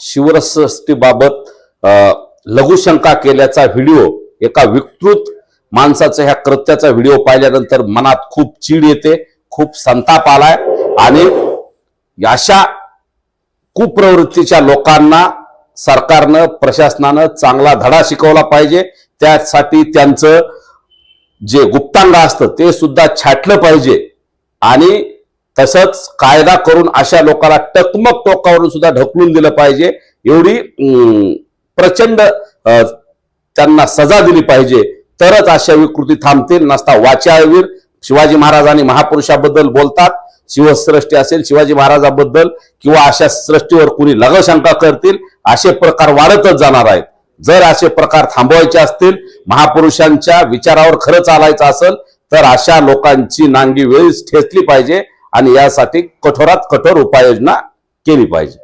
शिवसृष्टीबाबत लघुशंका केल्याचा व्हिडिओ एका विकृत माणसाचा ह्या कृत्याचा व्हिडिओ पाहिल्यानंतर मनात खूप चीड येते खूप संताप आलाय आणि अशा कुप्रवृत्तीच्या लोकांना सरकारनं प्रशासनानं चांगला धडा शिकवला पाहिजे. त्यासाठी त्यांचं जे गुप्तांग असतं ते सुद्धा छाटलं पाहिजे. आणि तसंच कायदा करून अशा लोकांना टकमक टोकावरून सुद्धा ढकलून दिलं पाहिजे. एवढी प्रचंड त्यांना सजा दिली पाहिजे. तरच अशा विकृती थांबतील. नसता वाचाळवीर शिवाजी महाराज आणि महापुरुषाबद्दल बोलतात. शिवसृष्टी असेल शिवाजी महाराजाबद्दल किंवा अशा सृष्टीवर कुणी लगशंका करतील असे प्रकार वाढतच जाणार आहेत. जर असे प्रकार थांबवायचे असतील महापुरुषांच्या विचारावर खरं चालायचं असेल तर अशा लोकांची नांगी वेळीच ठेचली पाहिजे. आणि यासाठी कठोरात कठोर उपाययोजना केली पाहिजे.